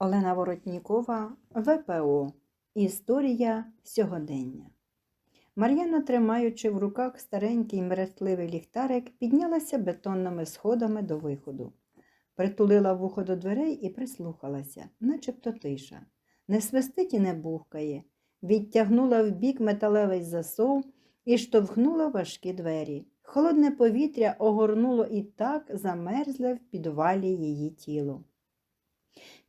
Олена Воротнікова, ВПО. Історія сьогодення. Мар'яна, тримаючи в руках старенький мерехтливий ліхтарик, піднялася бетонними сходами до виходу. Притулила вухо до дверей і прислухалася, начебто тиша. Не свистить і не бухкає. Відтягнула вбік металевий засов і штовхнула важкі двері. Холодне повітря огорнуло і так замерзле в підвалі її тіло.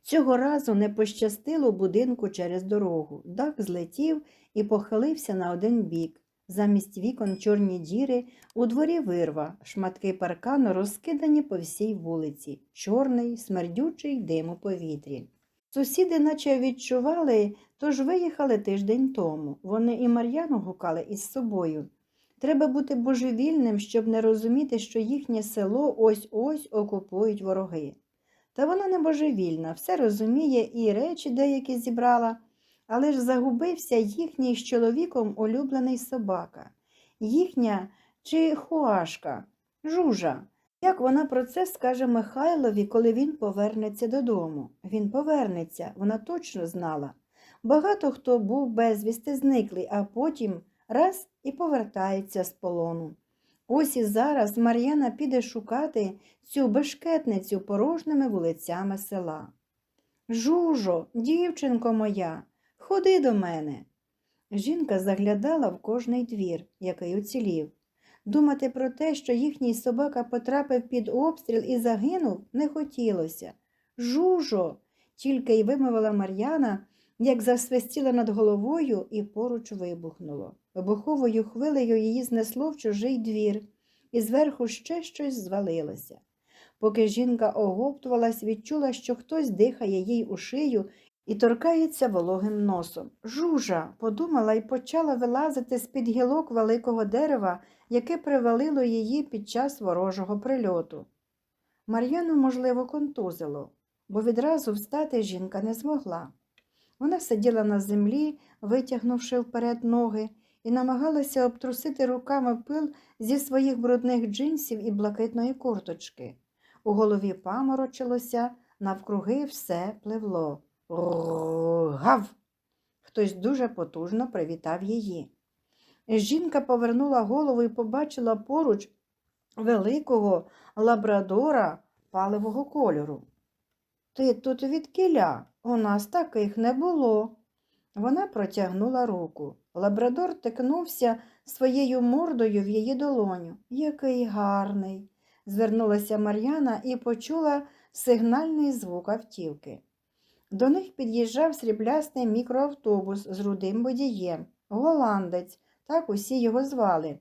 Цього разу не пощастило будинку через дорогу. Дах злетів і похилився на один бік. Замість вікон чорні діри, у дворі вирва, шматки паркану розкидані по всій вулиці, чорний, смердючий дим у повітрі. Сусіди наче відчували, тож виїхали тиждень тому. Вони і Мар'яну гукали із собою. Треба бути божевільним, щоб не розуміти, що їхнє село ось-ось окупують вороги. Та вона не божевільна, все розуміє і речі деякі зібрала, але ж загубився їхній з чоловіком улюблений собака, їхня чи хуашка, жужа. Як вона про це скаже Михайлові, коли він повернеться додому? Він повернеться, вона точно знала. Багато хто був безвісти зниклий, а потім раз і повертається з полону. Ось і зараз Мар'яна піде шукати цю бешкетницю порожніми вулицями села. Жужо, дівчинко моя, ходи до мене. Жінка заглядала в кожний двір, який уцілів. Думати про те, що їхній собака потрапив під обстріл і загинув, не хотілося. Жужо, тільки й вимовила Мар'яна, як засвистіла над головою і поруч вибухнуло. Вибуховою хвилею її знесло в чужий двір, і зверху ще щось звалилося. Поки жінка оговтувалась, відчула, що хтось дихає їй у шию і торкається вологим носом. Жужа, подумала і почала вилазити з-під гілок великого дерева, яке привалило її під час ворожого прильоту. Мар'яну, можливо, контузило, бо відразу встати жінка не змогла. Вона сиділа на землі, витягнувши вперед ноги, і намагалася обтрусити руками пил зі своїх брудних джинсів і блакитної курточки. У голові паморочилося, навкруги все пливло. Гав! Хтось дуже потужно привітав її. Жінка повернула голову і побачила поруч великого лабрадора паливого кольору. Ти тут від кіля, у нас таких не було. Вона протягнула руку. Лабрадор тикнувся своєю мордою в її долоню. Який гарний. звернулася Мар'яна і почула сигнальний звук автівки. До них під'їжджав сріблястий мікроавтобус з рудим водієм, голландець, так усі його звали.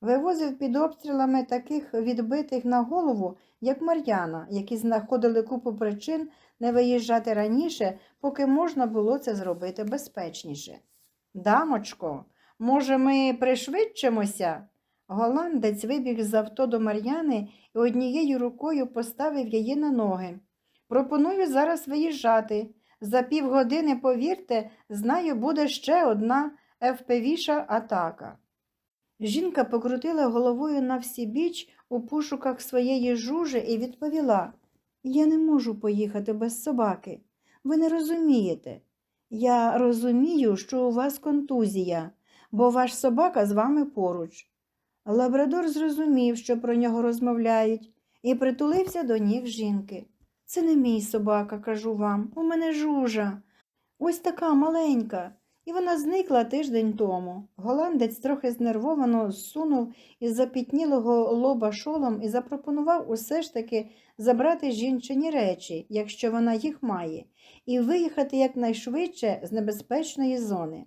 Вивозив під обстрілами таких відбитих на голову, як Мар'яна, які знаходили купу причин не виїжджати раніше, поки можна було це зробити безпечніше. Дамочко, може, ми пришвидшимося? Голландець вибіг з авто до Мар'яни і однією рукою поставив її на ноги. Пропоную зараз виїжджати. За півгодини, повірте, знаю, буде ще одна ФПВ-ша атака. Жінка покрутила головою на всі біч у пошуках своєї жужи і відповіла Я не можу поїхати без собаки. Ви не розумієте. Я розумію, що у вас контузія, бо ваш собака з вами поруч. Лабрадор зрозумів, що про нього розмовляють, і притулився до ніг жінки. Це не мій собака, кажу вам, у мене жужа. Ось така маленька. І вона зникла тиждень тому. Голландець трохи знервовано зсунув із запітнілого лоба шолом і запропонував усе ж таки забрати жінчині речі, якщо вона їх має, і виїхати якнайшвидше з небезпечної зони.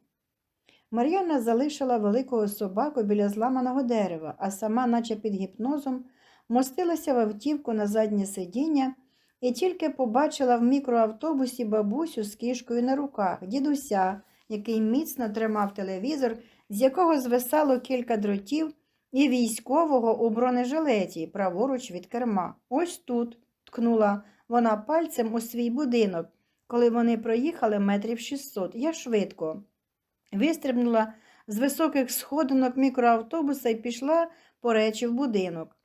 Мар'яна залишила великого собаку біля зламаного дерева, а сама, наче під гіпнозом, мостилася в автівку на заднє сидіння і тільки побачила в мікроавтобусі бабусю з кішкою на руках, дідуся, який міцно тримав телевізор, з якого звисало кілька дротів, і військового у бронежилеті, праворуч від керма. Ось тут, ткнула вона пальцем у свій будинок, коли вони проїхали метрів 600. Я швидко. Вистрибнула з високих сходинок мікроавтобуса і пішла по речі в будинок.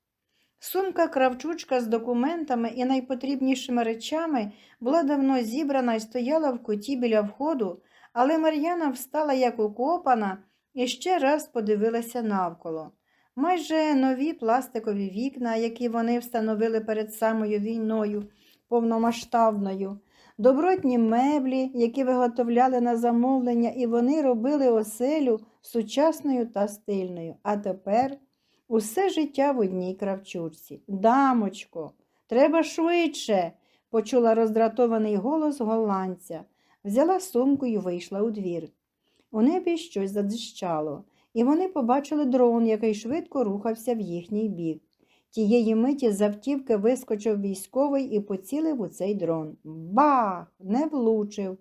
Сумка кравчучка з документами і найпотрібнішими речами була давно зібрана і стояла в куті біля входу, але Мар'яна встала як укопана і ще раз подивилася навколо. Майже нові пластикові вікна, які вони встановили перед самою війною, повномасштабною, добротні меблі, які виготовляли на замовлення, і вони робили оселю сучасною та стильною. А тепер усе життя в одній кравчурці. Дамочко, треба швидше, почула роздратований голос голландця. Взяла сумку і вийшла у двір. У небі щось задищало, і вони побачили дрон, який швидко рухався в їхній бік. Тієї миті з автівки вискочив військовий і поцілив у цей дрон. Бах! Не влучив.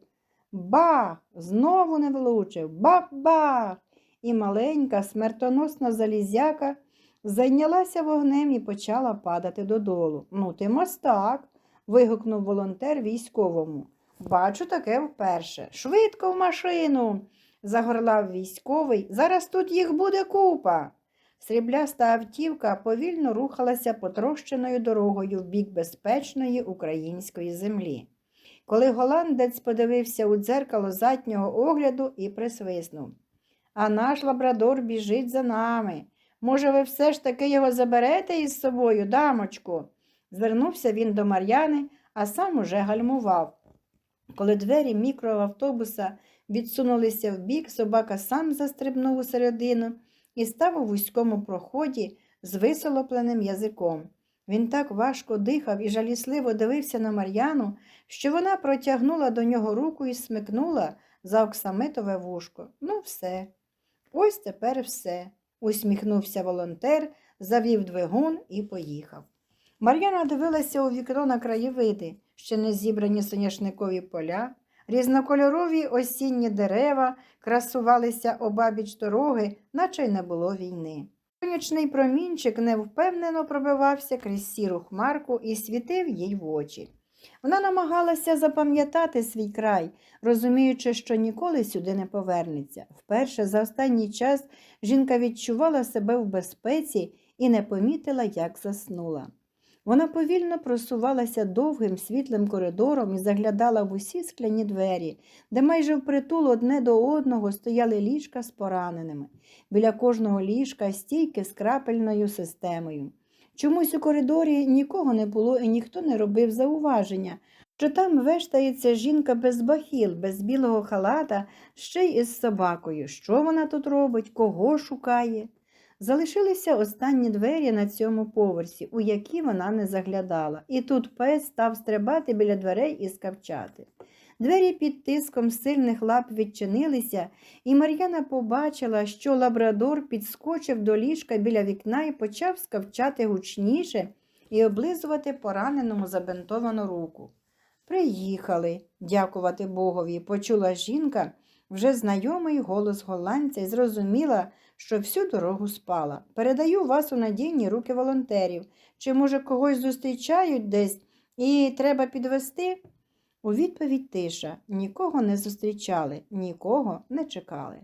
Бах! Знову не влучив. Бах-бах! І маленька, смертоносна залізяка зайнялася вогнем і почала падати додолу. Ну, ти мастак. вигукнув волонтер військовому. Бачу таке вперше. Швидко в машину. загорлав військовий. Зараз тут їх буде купа. Срібляста автівка повільно рухалася потрощеною дорогою в бік безпечної української землі. Коли голландець подивився у дзеркало заднього огляду і присвиснув. А наш лабрадор біжить за нами. Може, ви все ж таки його заберете із собою, дамочку? Звернувся він до Мар'яни, а сам уже гальмував. Коли двері мікроавтобуса відсунулися вбік, собака сам застрибнув у середину і став у вузькому проході з висолопленим язиком. Він так важко дихав і жалісливо дивився на Мар'яну, що вона протягнула до нього руку і смикнула за оксамитове вушко. Ну, все. Ось тепер все. усміхнувся волонтер, завів двигун і поїхав. Мар'яна дивилася у вікно на краєвиди, ще не зібрані соняшникові поля, різнокольорові осінні дерева красувалися обабіч дороги, наче й не було війни. Сонячний промінчик невпевнено пробивався крізь сіру хмарку і світив їй в очі. Вона намагалася запам'ятати свій край, розуміючи, що ніколи сюди не повернеться. Вперше за останній час жінка відчувала себе в безпеці і не помітила, як заснула. Вона повільно просувалася довгим світлим коридором і заглядала в усі скляні двері, де майже впритул одне до одного стояли ліжка з пораненими. Біля кожного ліжка стійки з крапельною системою. Чомусь у коридорі нікого не було і ніхто не робив зауваження, що там вештається жінка без бахіл, без білого халата, ще й із собакою. Що вона тут робить, кого шукає? Залишилися останні двері на цьому поверсі, у які вона не заглядала, і тут пес став стрибати біля дверей і скавчати. Двері під тиском сильних лап відчинилися, і Мар'яна побачила, що лабрадор підскочив до ліжка біля вікна і почав скавчати гучніше і облизувати пораненому забинтовану руку. Приїхали, дякувати Богові, почула жінка вже знайомий голос голландця і зрозуміла, що всю дорогу спала. Передаю вас у надійні руки волонтерів. Чи, може, когось зустрічають десь і треба підвести? У відповідь тиша нікого не зустрічали, нікого не чекали.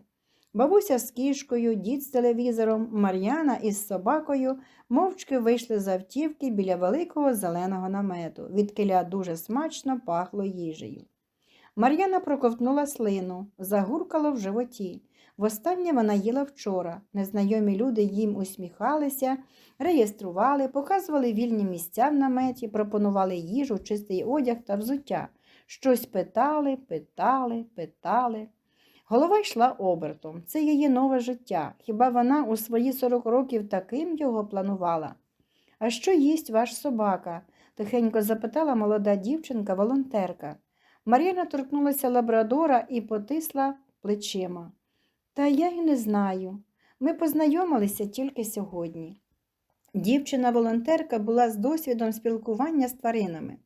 Бабуся з кішкою, дід з телевізором, Мар'яна із собакою мовчки вийшли з автівки біля великого зеленого намету, відкиля дуже смачно пахло їжею. Мар'яна проковтнула слину, загуркало в животі. Востаннє вона їла вчора. Незнайомі люди їм усміхалися, реєстрували, показували вільні місця в наметі, пропонували їжу, чистий одяг та взуття. Щось питали, питали, питали. Голова йшла обертом. Це її нове життя. Хіба вона у свої сорок років таким його планувала? А що їсть ваш собака? тихенько запитала молода дівчинка-волонтерка. Мар'яна торкнулася лабрадора і потисла плечима. Та я й не знаю. Ми познайомилися тільки сьогодні. Дівчина-волонтерка була з досвідом спілкування з тваринами.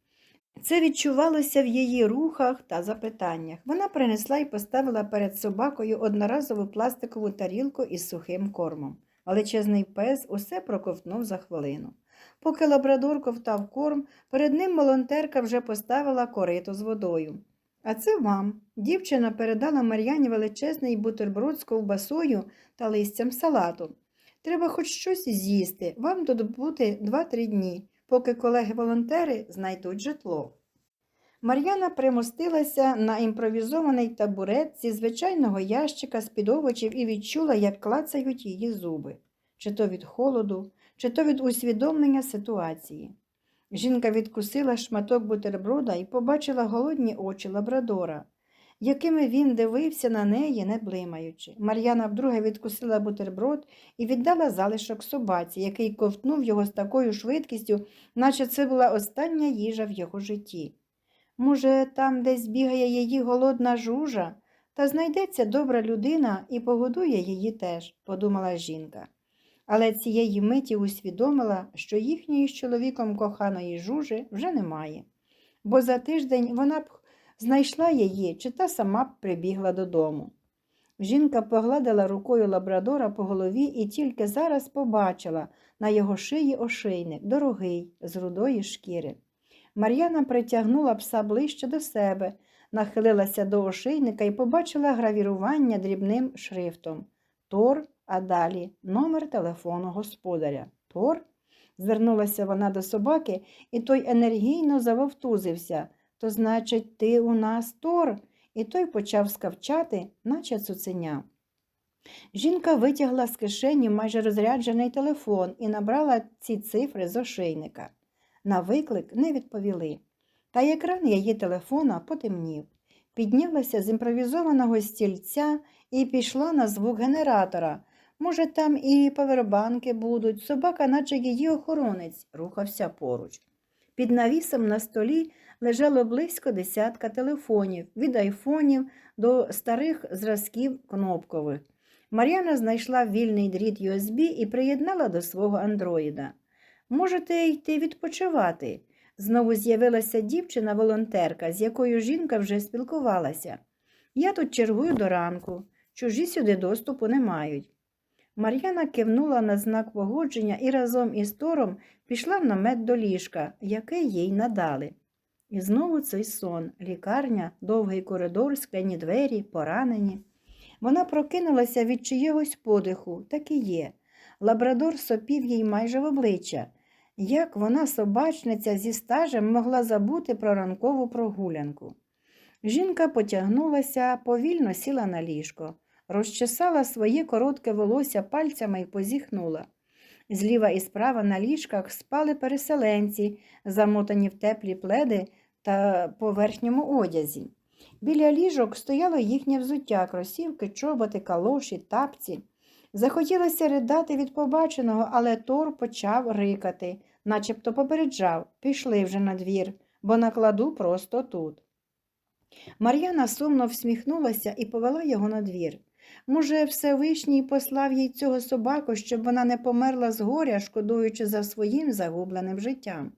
Це відчувалося в її рухах та запитаннях. Вона принесла і поставила перед собакою одноразову пластикову тарілку із сухим кормом. Величезний пес усе проковтнув за хвилину. Поки лабрадор ковтав корм, перед ним волонтерка вже поставила корито з водою. А це вам. Дівчина передала Мар'яні величезний бутерброд з ковбасою та листям салату. Треба хоч щось з'їсти. Вам тут бути 2-3 дні, поки колеги-волонтери знайдуть житло. Мар'яна примостилася на імпровізований табурет зі звичайного ящика з-під овочів і відчула, як клацають її зуби, чи то від холоду, чи то від усвідомлення ситуації. Жінка відкусила шматок бутерброда і побачила голодні очі лабрадора, якими він дивився на неї, не блимаючи. Мар'яна вдруге відкусила бутерброд і віддала залишок собаці, який ковтнув його з такою швидкістю, наче це була остання їжа в його житті. Може, там десь бігає її голодна жужа, та знайдеться добра людина і погодує її теж, подумала жінка. Але цієї миті усвідомила, що їхньої з чоловіком коханої жужи вже немає, бо за тиждень вона б знайшла її чи та сама б прибігла додому. Жінка погладила рукою лабрадора по голові і тільки зараз побачила на його шиї ошейник, дорогий, з рудої шкіри. Мар'яна притягнула пса ближче до себе, нахилилася до ошейника і побачила гравірування дрібним шрифтом Тор, а далі номер телефону господаря. Тор? Звернулася вона до собаки, і той енергійно завовтузився. То, значить, ти у нас Тор? І той почав скавчати, наче цуценя. Жінка витягла з кишені майже розряджений телефон і набрала ці цифри з ошейника. На виклик не відповіли. Та екран її телефона потемнів. Піднялася з імпровізованого стільця і пішла на звук генератора. Може, там і павербанки будуть, собака, наче її охоронець, рухався поруч. Під навісом на столі лежало близько десятка телефонів, від айфонів до старих зразків кнопкових. Мар'яна знайшла вільний дріт USB і приєднала до свого андроїда. Можете йти відпочивати. Знову з'явилася дівчина-волонтерка, з якою жінка вже спілкувалася. Я тут чергую до ранку, чужі сюди доступу не мають. Мар'яна кивнула на знак погодження і разом із Тором пішла в намет до ліжка, яке їй надали. І знову цей сон, лікарня, довгий коридор, скляні двері, поранені. Вона прокинулася від чиєгось подиху, так і є. Лабрадор сопів їй майже в обличчя. Як вона, собачниця зі стажем, могла забути про ранкову прогулянку? Жінка потягнулася, повільно сіла на ліжко, розчесала своє коротке волосся пальцями і позіхнула. Зліва і справа на ліжках спали переселенці, замотані в теплі пледи та по верхньому одязі. Біля ліжок стояло їхнє взуття, кросівки, чоботи, калоші, тапці. Захотілося ридати від побаченого, але Тор почав рикати, начебто попереджав пішли вже на двір, бо накладу просто тут. Мар'яна сумно всміхнулася і повела його на двір. Може, Всевишній послав їй цього собаку, щоб вона не померла з горя, шкодуючи за своїм загубленим життям.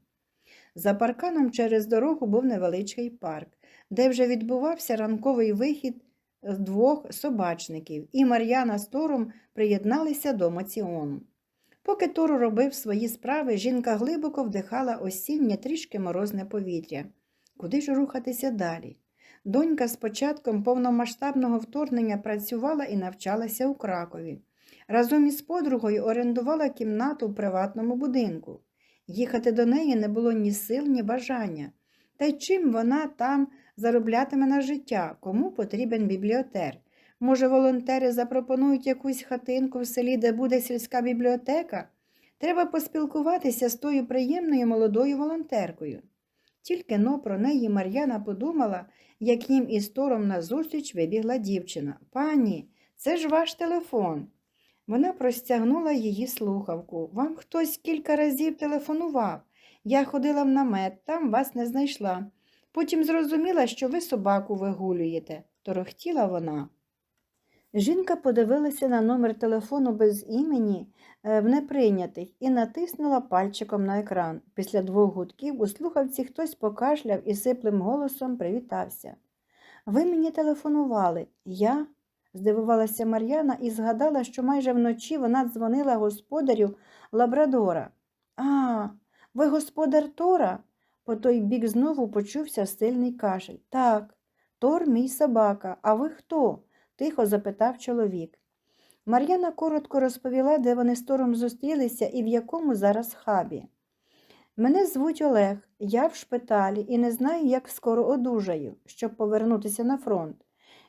За парканом через дорогу був невеличкий парк, де вже відбувався ранковий вихід двох собачників, і Мар'яна з Тором приєдналися до маціону. Поки Тор робив свої справи, жінка глибоко вдихала осіннє трішки морозне повітря. Куди ж рухатися далі? Донька з початком повномасштабного вторгнення працювала і навчалася у Кракові. Разом із подругою орендувала кімнату в приватному будинку. Їхати до неї не було ні сил, ні бажання. Та й чим вона там зароблятиме на життя, кому потрібен бібліотер? Може, волонтери запропонують якусь хатинку в селі, де буде сільська бібліотека? Треба поспілкуватися з тою приємною молодою волонтеркою. Тільки но про неї Мар'яна подумала, як їм із Тором назустріч вибігла дівчина. Пані, це ж ваш телефон. Вона простягнула її слухавку. Вам хтось кілька разів телефонував. Я ходила в намет, там вас не знайшла. Потім зрозуміла, що ви собаку вигулюєте, торохтіла вона. Жінка подивилася на номер телефону без імені е, в неприйнятих і натиснула пальчиком на екран. Після двох гудків у слухавці хтось покашляв і сиплим голосом привітався. Ви мені телефонували. Я? здивувалася Мар'яна і згадала, що майже вночі вона дзвонила господарю Лабрадора. А, ви господар Тора? По той бік знову почувся сильний кашель. Так, Тор мій собака, а ви хто? Тихо запитав чоловік. Мар'яна коротко розповіла, де вони з Тором зустрілися і в якому зараз хабі. Мене звуть Олег, я в шпиталі і не знаю, як скоро одужаю, щоб повернутися на фронт.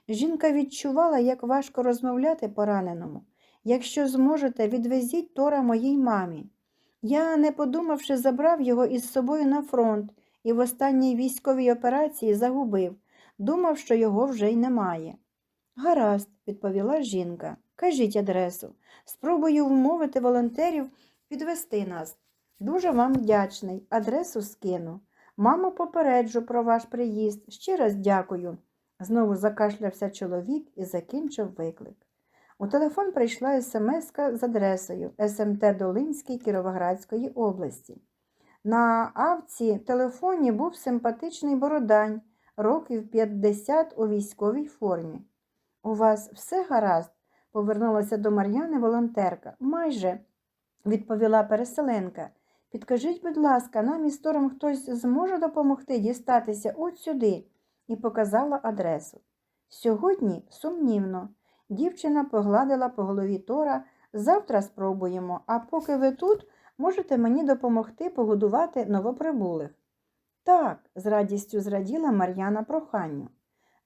Жінка відчувала, як важко розмовляти пораненому. Якщо зможете, відвезіть Тора моїй мамі. Я, не подумавши, забрав його із собою на фронт і в останній військовій операції загубив, думав, що його вже й немає. Гаразд, відповіла жінка. Кажіть адресу. Спробую вмовити волонтерів підвести нас. Дуже вам вдячний. Адресу скину. Мамо, попереджу про ваш приїзд. Ще раз дякую. Знову закашлявся чоловік і закінчив виклик. У телефон прийшла смс з адресою СМТ Долинський Кіровоградської області. На авці телефоні був симпатичний бородань, років 50 у військовій формі. У вас все гаразд? повернулася до Мар'яни волонтерка. Майже, відповіла переселенка. Підкажіть, будь ласка, нам із Тором хтось зможе допомогти дістатися от сюди і показала адресу. Сьогодні сумнівно. Дівчина погладила по голові Тора. Завтра спробуємо, а поки ви тут, можете мені допомогти погодувати новоприбулих. Так, з радістю зраділа Мар'яна проханню.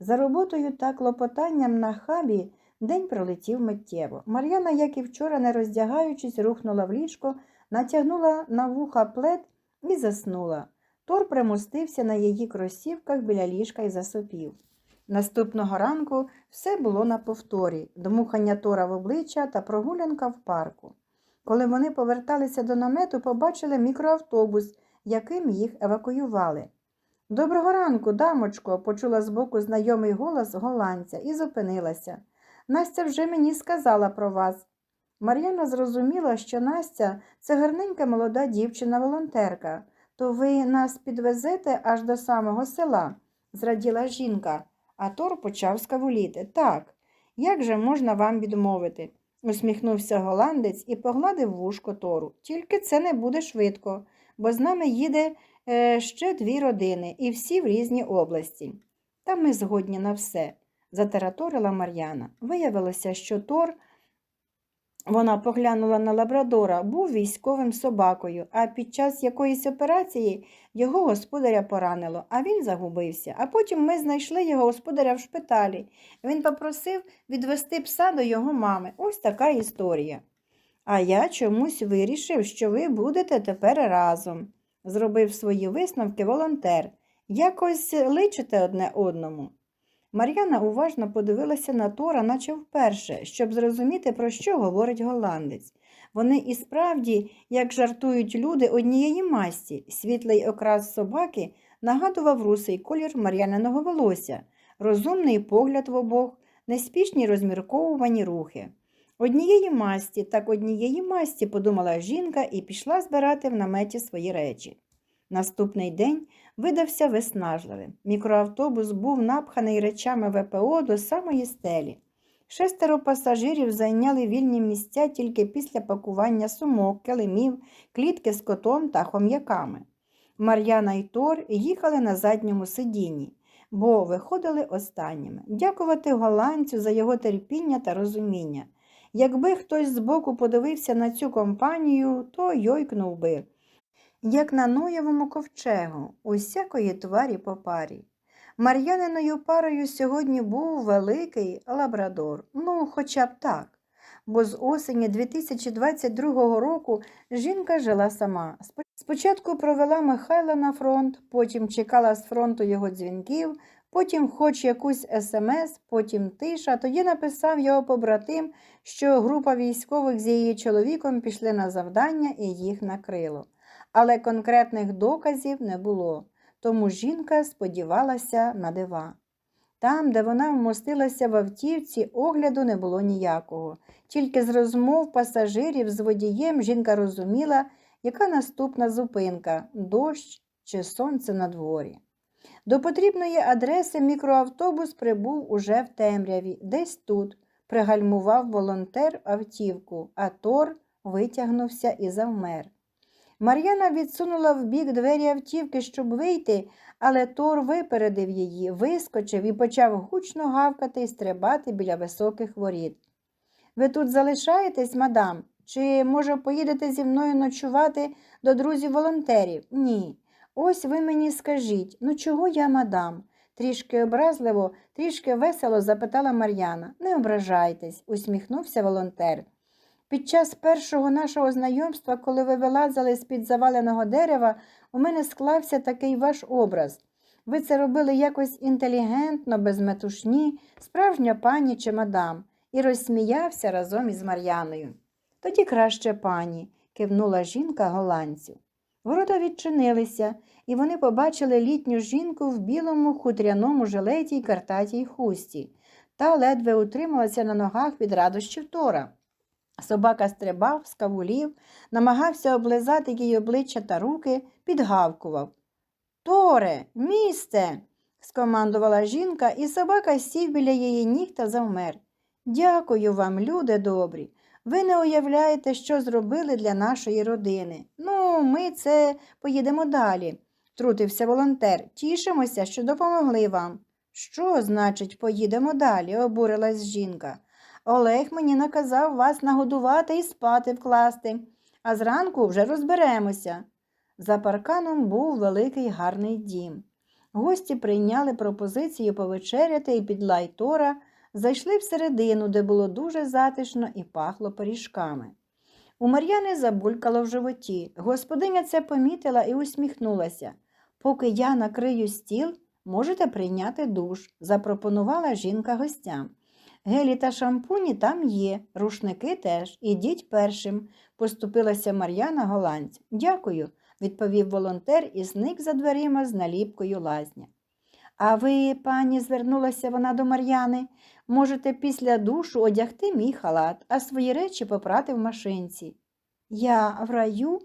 За роботою та клопотанням на хабі день пролетів миттєво. Мар'яна, як і вчора, не роздягаючись, рухнула в ліжко, натягнула на вуха плед і заснула. Тор примостився на її кросівках біля ліжка і засопів. Наступного ранку все було на повторі дмухання Тора в обличчя та прогулянка в парку. Коли вони поверталися до намету, побачили мікроавтобус, яким їх евакуювали. Доброго ранку, дамочко, почула збоку знайомий голос голландця і зупинилася. Настя вже мені сказала про вас. Мар'яна зрозуміла, що Настя це гарненька молода дівчина-волонтерка. То ви нас підвезете аж до самого села, зраділа жінка, а Тор почав скавуліти. Так, як же можна вам відмовити? усміхнувся голландець і погладив вушко Тору. Тільки це не буде швидко, бо з нами їде ще дві родини і всі в різні області. Та ми згодні на все, затараторила Мар'яна. Виявилося, що Тор. Вона поглянула на лабрадора, був військовим собакою, а під час якоїсь операції його господаря поранило, а він загубився. А потім ми знайшли його господаря в шпиталі. Він попросив відвести пса до його мами. Ось така історія. А я чомусь вирішив, що ви будете тепер разом, зробив свої висновки волонтер. Якось личите одне одному. Мар'яна уважно подивилася на Тора, наче вперше, щоб зрозуміти, про що говорить голландець. Вони і справді, як жартують люди однієї масті, світлий окрас собаки нагадував русий колір мар'яниного волосся, розумний погляд в обох, неспішні розмірковувані рухи. Однієї масті, так однієї масті, подумала жінка і пішла збирати в наметі свої речі. Наступний день видався виснажливим. Мікроавтобус був напханий речами ВПО до самої стелі. Шестеро пасажирів зайняли вільні місця тільки після пакування сумок, килимів, клітки з котом та хом'яками. Мар'яна і Тор їхали на задньому сидінні, бо виходили останніми. Дякувати голландцю за його терпіння та розуміння. Якби хтось збоку подивився на цю компанію, то йойкнув би як на Ноєвому ковчегу, усякої тварі по парі. Мар'яниною парою сьогодні був великий лабрадор, ну, хоча б так, бо з осені 2022 року жінка жила сама. Спочатку провела Михайла на фронт, потім чекала з фронту його дзвінків, потім хоч якусь смс, потім тиша, тоді написав його побратим, що група військових з її чоловіком пішли на завдання і їх накрило але конкретних доказів не було, тому жінка сподівалася на дива. Там, де вона вмостилася в автівці, огляду не було ніякого. Тільки з розмов пасажирів з водієм жінка розуміла, яка наступна зупинка дощ чи сонце на дворі. До потрібної адреси мікроавтобус прибув уже в темряві, десь тут, пригальмував волонтер автівку, а Тор витягнувся і завмер. Мар'яна відсунула в бік двері автівки, щоб вийти, але Тор випередив її, вискочив і почав гучно гавкати і стрибати біля високих воріт. Ви тут залишаєтесь, мадам? Чи, може, поїдете зі мною ночувати до друзів волонтерів? Ні. Ось ви мені скажіть, ну чого я, мадам? Трішки образливо, трішки весело запитала Мар'яна. Не ображайтесь, усміхнувся волонтер. Під час першого нашого знайомства, коли ви вилазили з-під заваленого дерева, у мене склався такий ваш образ. Ви це робили якось інтелігентно, без метушні, справжня пані чи мадам, і розсміявся разом із Мар'яною. Тоді краще пані, кивнула жінка голландцю. Ворота відчинилися, і вони побачили літню жінку в білому хутряному жилеті й картатій хусті. Та ледве утрималася на ногах від радощів Тора. Собака стрибав, скавулів, намагався облизати їй обличчя та руки, підгавкував. Торе, місце. скомандувала жінка, і собака сів біля її ніг та завмер. Дякую вам, люди добрі. Ви не уявляєте, що зробили для нашої родини. Ну, ми це поїдемо далі, трутився волонтер. Тішимося, що допомогли вам. Що значить, поїдемо далі? обурилась жінка. Олег мені наказав вас нагодувати і спати вкласти, а зранку вже розберемося. За парканом був великий гарний дім. Гості прийняли пропозицію повечеряти і під лайтора зайшли всередину, де було дуже затишно і пахло пиріжками. У Мар'яни забулькало в животі. Господиня це помітила і усміхнулася. Поки я накрию стіл, можете прийняти душ, запропонувала жінка гостям. Гелі та шампуні там є, рушники теж. Ідіть першим, поступилася Мар'яна голландцю. Дякую, відповів волонтер і зник за дверима з наліпкою лазня. А ви, пані, звернулася вона до Мар'яни, можете після душу одягти мій халат, а свої речі попрати в машинці. Я в раю,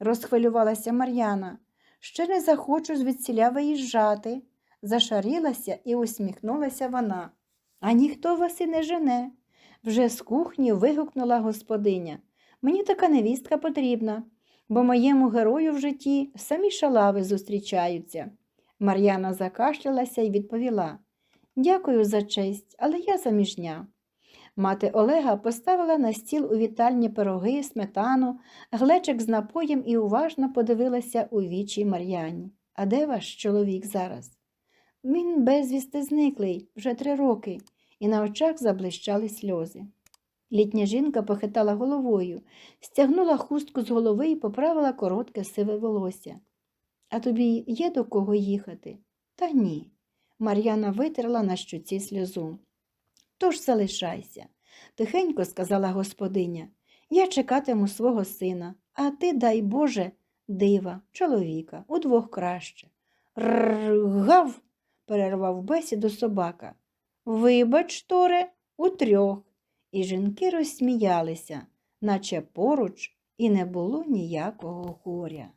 розхвилювалася Мар'яна, ще не захочу звідсіля виїжджати. Зашарілася і усміхнулася вона. А ніхто вас і не жене. Вже з кухні вигукнула господиня. Мені така невістка потрібна, бо моєму герою в житті самі шалави зустрічаються. Мар'яна закашлялася і відповіла Дякую за честь, але я заміжня. Мати Олега поставила на стіл у вітальні пироги, сметану, глечик з напоєм і уважно подивилася у вічі Мар'яні. А де ваш чоловік зараз? Він безвісти зниклий вже три роки, і на очах заблищали сльози. Літня жінка похитала головою, стягнула хустку з голови і поправила коротке сиве волосся. А тобі є до кого їхати? Та ні. Мар'яна витерла на щуці сльозу. Тож залишайся, тихенько сказала господиня. Я чекатиму свого сина, а ти, дай Боже, дива, чоловіка, удвох краще. Ргав, перервав бесіду собака. Вибач, Торе, утрьох. І жінки розсміялися, наче поруч і не було ніякого горя.